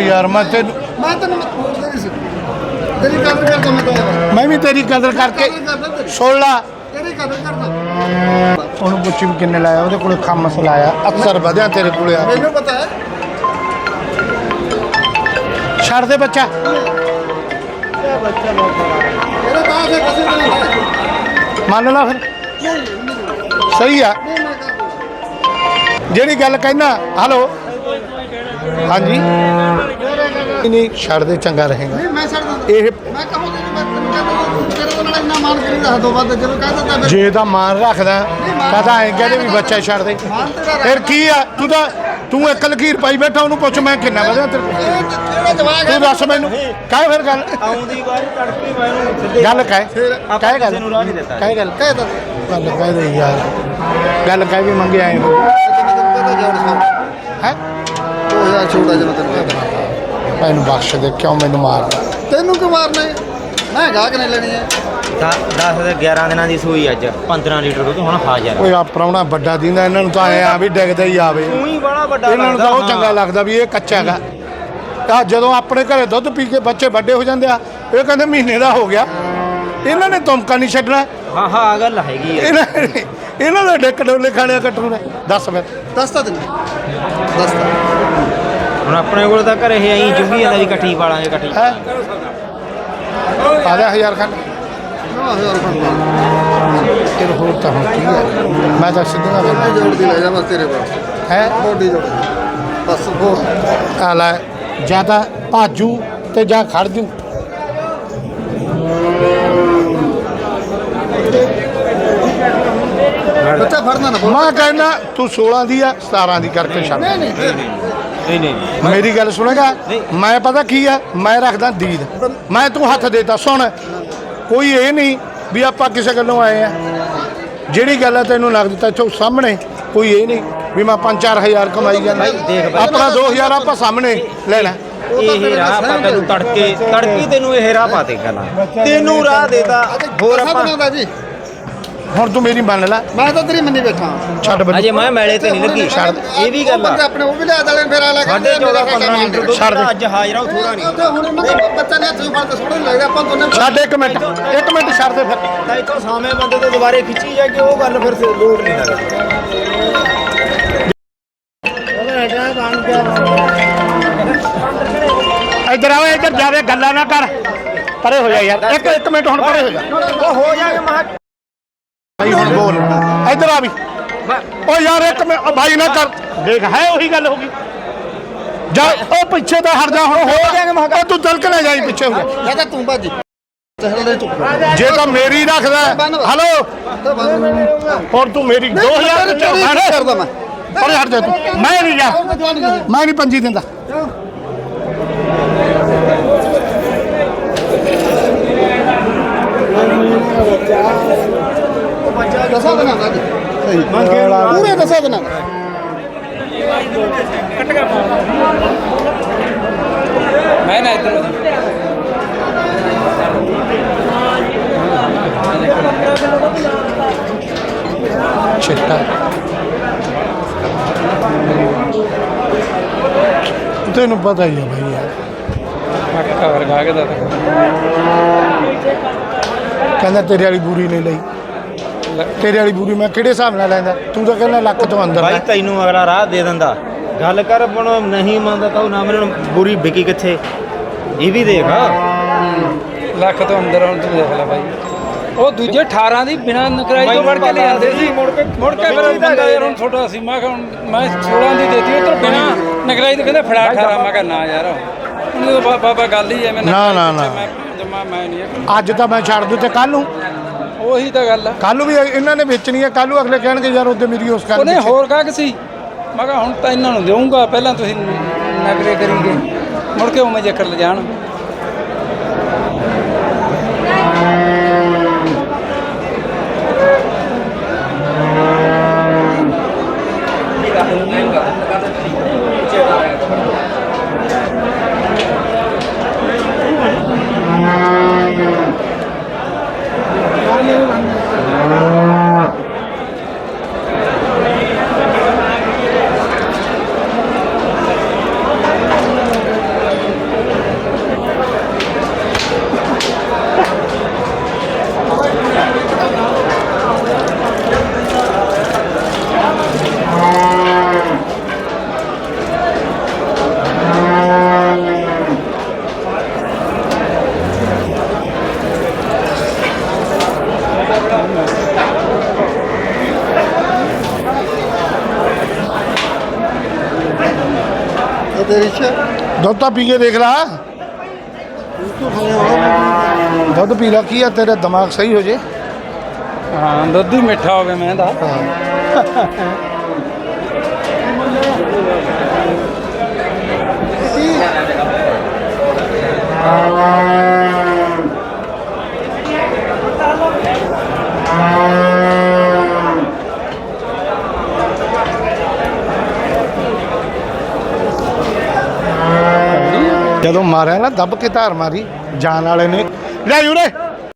ਯਾਰ ਮੈਂ ਤੈਨੂੰ ਮੈਂ ਤੈਨੂੰ ਸੀ। ਤੇਰੀ ਕਦਰ ਕਰਦਾ ਮੈਂ ਤਾਂ ਮੈਂ ਵੀ ਤੇਰੀ ਕਦਰ ਕਰਕੇ ਸੁਣ ਲਾ। ਤੇਰੀ ਕਦਰ ਕਰਦਾ। ਉਹਨੂੰ ਪੁੱਛੀ ਵੀ ਕਿੰਨੇ ਲਾਇਆ ਉਹਦੇ ਕੋਲੇ ਖੰਮਸ ਲਾਇਆ ਅਕਸਰ ਵਧਿਆ ਤੇਰੇ ਕੋਲੇ ਆ ਮੈਨੂੰ ਪਤਾ ਹੈ। ਛੱਡ ਦੇ ਬੱਚਾ। ਹੈ ਮੰਨ ਲਾ ਫਿਰ। ਸਹੀ ਆ। ਜਿਹੜੀ ਗੱਲ ਕਹਿਣਾ ਹਲੋ ਹਾਂਜੀ। ਨਹੀਂ, ਨਹੀਂ ਛੱਡ ਦੇ ਚੰਗਾ ਰਹੇਗਾ। ਨਹੀਂ ਮੈਂ ਛੱਡ ਦਿੰਦਾ। ਇਹ ਮੈਂ ਕਹੂੰਗਾ ਮੈਂ ਤੈਨੂੰ ਕਹਿੰਦਾ ਤੇਰੇ ਤੋਂ ਨਾਲ ਇੰਨਾ ਮਾਨ ਕਰੀਦਾ ਹੱਦੋਂ ਵੱਧ ਜਦੋਂ ਕਹਿ ਦਿੰਦਾ ਫਿਰ ਜੇ ਤਾਂ ਮਾਨ ਰੱਖਦਾ ਕਹਦਾ ਐ ਕਹਿੰਦੇ ਵੀ ਬੱਚਾ ਛੱਡ ਦੇ। ਫਿਰ ਕੀ ਆ? ਤੂੰ ਤਾਂ ਤੂੰ ਇੱਕ ਲਕੀਰ ਪਾਈ ਬੈਠਾ ਉਹਨੂੰ ਪੁੱਛ ਮੈਂ ਕਿੰਨਾ ਵਧਿਆ ਤੇਰੇ ਕੋਲ। ਤੂੰ ਦੱਸ ਮੈਨੂੰ। ਕਹਿ ਫਿਰ ਗੱਲ। ਆਉਂਦੀ ਵਾਰੀ ਤੜਕੀ ਮੈਂ ਉਹਨੂੰ ਸਿੱਧੇ ਗੱਲ ਕਹਿ। ਕਹਿ ਗੱਲ। ਕਹਿ ਗੱਲ। ਕਹਿ ਗੱਲ ਕਹਿ ਦੇ ਯਾਰ। ਗੱਲ ਕਹਿ ਵੀ ਮੰਗੇ ਆਏ ਹੋ? ਕਿੰਨੇ ਦਿਨ ਕਹਿੰਦਾ ਜਾਣ ਸੌ ਹੈ 2000 ਛੋਟਾ ਜਿਹਾ ਤੈਨੂੰ ਕਹਿੰਦਾ ਮੈਨੂੰ ਬਖਸ਼ ਦੇ ਕਿਉਂ ਮੈਨੂੰ ਮਾਰਦਾ ਤੈਨੂੰ ਕਿਉਂ ਮਾਰਨਾ ਹੈ? ਮੈਂ ਗਾਹਕ ਨੇ ਲੈਣੀ ਹੈ। 10 ਦੇ 11 ਦਿਨਾਂ ਦੀ ਸੂਈ ਅੱਜ 15 ਲੀਟਰ ਦੁੱਧ ਹੁਣ ਹਾਜ਼ਰ। ਓਏ ਆ ਪ੍ਰਾਹੁਣਾ ਵੱਡਾ ਦਿੰਦਾ ਇਹਨਾਂ ਨੂੰ ਤਾਂ ਐ ਆ ਵੀ ਡਿੱਗਦਾ ਹੀ ਆਵੇ। ਉਹੀ ਬੜਾ ਵੱਡਾ ਇਹਨਾਂ ਨੂੰ ਤਾਂ ਉਹ ਚੰਗਾ। ਲੱਗਦਾ ਵੀ ਇਹ ਕੱਚਾ ਹੈਗਾ। ਤਾਂ ਜਦੋਂ ਆਪਣੇ ਘਰੇ ਦੁੱਧ ਪੀ ਕੇ ਬੱਚੇ ਵੱਡੇ ਹੋ ਜਾਂਦੇ ਆ ਇਹ ਕਹਿੰਦੇ ਮਹੀਨੇ ਦਾ ਹੋ ਗਿਆ। ਇਹਨਾਂ ਨੇ ਤੁਮਕਾ ਨਹੀਂ ਛੱਡਣਾ। ਹਾਂ ਹਾਂ ਆਹ ਗੱਲ ਹੈਗੀ ਆ। ਇਹਨਾਂ ਨੇ- ਇਹਨਾਂ ਦਾ ਡਿੱਕ ਡੋਲੇ ਖਾਣਿਆ ਕੱਟੂ ਨੇ ਦੱਸ ਫਿਰ ਦੱਸ ਤਾ ਤੈਨੂੰ ਦੱਸ ਤਾ। ਹੁਣ ਆਪਣੇ ਕੋਲ ਤਾਂ ਘਰੇ ਇਹ ਐਂ ਚੁੰਗੀ ਜਾਂਦਾ ਵੀ ਇਕੱਠੀ ਪਾਲਾਂਗੇ ਇਕੱਠੀ ਹੈ ਆ ਜਾ ਹਜ਼ਾਰ ਖਾਨ ਨਵਾਂ ਹਜ਼ਾਰ ਰੁਪਏ ਤੇਰੇ ਹੋਰ ਤਾਂ ਹੁਣ ਕੀ ਹੈ ਮੈਂ ਤਾਂ ਸਿੱਧੀਆਂ ਗੱਲ ਜੋੜ ਦੀ ਲੈ ਜਾ ਬਸ ਤੇਰੇ ਕੋਲ। ਹੈ? ਬੋਡੀ ਜੋੜ ਬਸ ਹੋਰ। ਆ ਲੈ ਜਾਂ ਤਾਂ ਭਾਜੂ ਤੇ ਜਾਂ ਖੜ ਜੂ। ਬੱਚਾ ਫੜਨਾ ਨਾ ਬੋਲ। ਮੈਂ ਕਹਿੰਦਾ ਤੂੰ 16 ਦੀ ਆ 17 ਦੀ ਕਰਕੇ ਛੱਡ। ਨਹੀਂ ਨਹੀਂ। ਨਹੀਂ ਨਹੀਂ ਮੇਰੀ ਗੱਲ ਸੁਣੇਗਾ? ਮੈਂ ਪਤਾ ਕੀ ਆ? ਮੈਂ ਰੱਖਦਾ ਦੀਦ। ਮੈਂ ਤੂੰ ਹੱਥ ਦੇਤਾ। ਸੁਣ ਕੋਈ ਇਹ ਨਹੀਂ ਵੀ ਆਪਾਂ ਕਿਸੇ ਗੱਲੋਂ ਆਏ ਆ। ਜਿਹੜੀ ਗੱਲ ਆ ਤੈਨੂੰ ਲੱਗ ਦਿੱਤਾ ਇੱਥੋਂ ਸਾਹਮਣੇ ਕੋਈ ਇਹ ਨਹੀਂ ਵੀ ਮੈਂ 5-4000 ਕਮਾਈ ਜਾਂਦਾ। ਆਪਣਾ 2000 ਆਪਾਂ ਸਾਹਮਣੇ ਲੈ ਲੈ। ਇਹ ਰਾਹ ਆਪਾਂ ਤੈਨੂੰ ਤੜਕੇ ਤੜਕੀ ਤੈਨੂੰ ਇਹ ਰਾਹ ਪਾਤੇ ਗੱਲਾਂ। ਤੈਨੂੰ ਰਾਹ ਦੇਤਾ। ਹੋਰ ਆਪਾਂ ਹੁਣ ਤੂੰ ਮੇਰੀ ਮੰਨ ਲੈ। ਮੈਂ ਤਾਂ ਤੇਰੀ ਮੰਨੀ ਬੈਠਾ। ਛੱਡ ਬੱਚੇ ਅਜੇ ਮੈਂ ਮੈਲੇ ਤੇ ਨਹੀਂ ਲੱਗੀ ਇਹ ਵੀ ਗੱਲ ਆ। ਆਪਣੇ ਉਹ ਵੀ ਲਿਆ ਦਲੇ ਫਿਰ ਆਲਾ ਸਾਡੇ 14 15 ਲੀਟਰ ਛੱਡ ਅੱਜ ਹਾਜ਼ਰ ਥੋੜਾ ਨਹੀਂ। ਉੱਥੇ ਹੁਣ ਉਹਨਾਂ ਦੇ ਬੱਚਾ ਨੇ ਹੱਥੋਂ ਫੜ ਕੇ ਸੋਹਣੇ ਲੱਗਦਾ ਆਪਾਂ ਦੋਨੇ ਛੱਡ ਇੱਕ ਮਿੰਟ ਇੱਕ ਮਿੰਟ ਛੱਡ ਦੇ ਫਿਰ। ਤਾਂ ਇੱਥੋਂ ਸਾਵੇਂ ਬੰਦੇ ਤੇ ਦੁਬਾਰੇ ਖਿੱਚੀ ਜਾ ਕੇ ਉਹ ਗੱਲ ਫਿਰ ਸੇ ਲੋੜ ਨਹੀਂ ਲੱਗਦੀ। ਇੱਧਰ ਆਓ ਇੱਧਰ ਜਾਵੇ ਗੱਲਾਂ ਨਾ ਕਰ। ਪਰੇ ਹੋ ਜਾ ਯਾਰ। ਇੱਕ ਇੱਕ ਮਿੰਟ ਹੁਣ ਪਰੇ ਹੋ ਜਾ। ਉਹ ਹੋ ਜਾਗੇ ਮਹਾ ਭਾਈ ਹੁਣ ਬੋਲ। ਇੱਧਰ ਆ ਵੀ। ਓ ਯਾਰ ਇੱਕ ਮਿੰਟ ਓ ਭਾਈ ਨਾ ਕਰ। ਦੇਖ ਹੈ ਉਹੀ ਗੱਲ ਹੋ ਗਈ। ਜਾ ਉਹ ਪਿੱਛੇ ਤਾਂ ਹਟ ਜਾ ਹੁਣ। ਹੋ ਜਾਏਗਾ ਮੈਂ ਉਹ ਤੂੰ ਦਲਕ ਲੈ ਜਾਈ ਪਿੱਛੇ ਹੋ ਜਾ। ਜਾਂ ਤਾਂ ਤੂੰ ਬਾਜੀ ਚਹਲ ਦੇ ਚੁੱਪ ਜੇ ਤਾਂ ਮੇਰੀ ਰੱਖਦਾ। ਹਲੋ। ਹੁਣ ਤੂੰ ਮੇਰੀ 2000 ਚ ਕਰਦਾ ਮੈਂ। ਪਰੇ ਹਟ ਜਾ ਤੂੰ। ਮੈਂ ਨਹੀਂ ਜਾ। ਮੈਂ ਨਹੀਂ ਪੰਜੀ ਦਿੰਦਾ। ਦਸਾਂ ਦਿਨਾਂ ਦਾ ਜੀ ਸਹੀ ਪੂਰੇ ਦਸਾਂ ਦਿਨਾਂ ਦਾ ਮੈਂ ਨਾ ਇੱਧਰ ਚਿੱਟਾ ਤੈਨੂੰ ਪਤਾ ਹੀ ਹੈ ਭਾਈ ਯਾਰ ਪੱਕਾ ਵਰਗਾ ਕੇ ਦਾ ਕਹਿੰਦਾ ਤੇਰੇ ਵਾਲੀ ਬੂਰੀ ਨਹੀਂ ਲਈ ਤੇਰੇ ਵਾਲੀ ਬੂਰੀ ਮੈਂ ਕਿਹੜੇ ਹਿਸਾਬ ਨਾਲ ਲੈਂਦਾ? ਤੂੰ ਤਾਂ ਕਹਿੰਦਾ ਲੱਖ ਤੋਂ ਅੰਦਰ ਭਾਈ। ਤੈਨੂੰ ਅਗਲਾ ਰਾਹ ਦੇ ਦਿੰਦਾ। ਗੱਲ ਕਰ ਹੁਣ ਨਹੀਂ ਮੰਨਦਾ ਤਾਂ ਉਹ ਨਾ ਮੈਨੂੰ ਬੁਰੀ ਵਿਕੀ ਕਿੱਥੇ? ਇਹ ਵੀ ਦੇਖ। ਲੱਖ ਤੋਂ ਅੰਦਰ ਹੁਣ ਤੂੰ ਦੇਖ ਲੈ ਬਾਈ। ਉਹ ਦੂਜੇ 18 ਦੀ ਬਿਨਾਂ ਨਕਰਾਈ ਤੋਂ ਵੜ ਕੇ ਲੈ ਆਉਂਦੇ ਸੀ। ਮੁੜ ਕੇ ਮੁੜ ਕੇ ਫਿਰ ਬੰਦਾ ਯਾਰ ਹੁਣ ਛੋਟਾ ਸੀ। ਮੈਂ ਕਿਹਾ ਹੁਣ ਮੈਂ 16 ਦੀ ਦੇਤੀ ਉਹ ਤੋਂ ਬਿਨਾਂ ਨਕਰਾਈ ਤੋਂ ਕਹਿੰਦੇ ਫੜਾ 18 ਮੈਂ ਕਿਹਾ ਨਾ ਯਾਰ। ਬਾਬਾ ਗੱਲ ਹੀ ਐਵੇਂ ਨਾ, ਨਾ, ਨਾ। ਮੈਂ ਜਮਾ ਮੈਂ ਨਹੀਂ ਇਹ- ਅੱਜ ਤਾਂ ਮੈਂ ਛੱਡ ਦੂੰ ਤੇ ਕੱਲ ਨੂੰ। ਉਹੀ ਤਾਂ ਗੱਲ ਆ। ਕੱਲ ਨੂੰ ਵੀ ਇਹਨਾਂ ਨੇ ਵੇਚਣੀ ਹੈ ਕੱਲ ਨੂੰ ਅਗਲੇ ਕਹਿਣਗੇ ਯਾਰ ਉਹਦੇ ਮੇਰੀ ਉਸ ਗੱਲ ਉਹਨੇ ਹੋਰ ਕਾਗ ਸੀ? ਮੈਂ ਕਿਹਾ ਹੁਣ ਤਾਂ ਇਹਨਾਂ ਨੂੰ ਦੇਵਾਂਗਾ ਪਹਿਲਾਂ ਤੁਸੀਂ ਨਗਰੇ ਕਰੀਗੇ ਮੁੜ ਕੇ ਉਵੇਂ ਜੇਕਰ ਲੈ ਦੁੱਧ ਤਾਂ ਪੀ ਕੇ ਦੇਖ ਲਾ। ਦੁੱਧ ਪੀ ਲਾ ਕੀ ਆ ਤੇਰਾ ਦਿਮਾਗ ਸਹੀ ਹੋ ਜੇ? ਹਾਂ ਦੁੱਧ ਹੀ ਮਿੱਠਾ ਹੋਵੇ ਮੈਂ ਦਾ ਜਦੋਂ ਮਾਰਿਆ ਨਾ ਦੱਬ ਕੇ ਧਾਰ ਮਾਰੀ ਜਾਨ ਵਾਲੇ ਨੇ। ਲੈ ਉਰੇ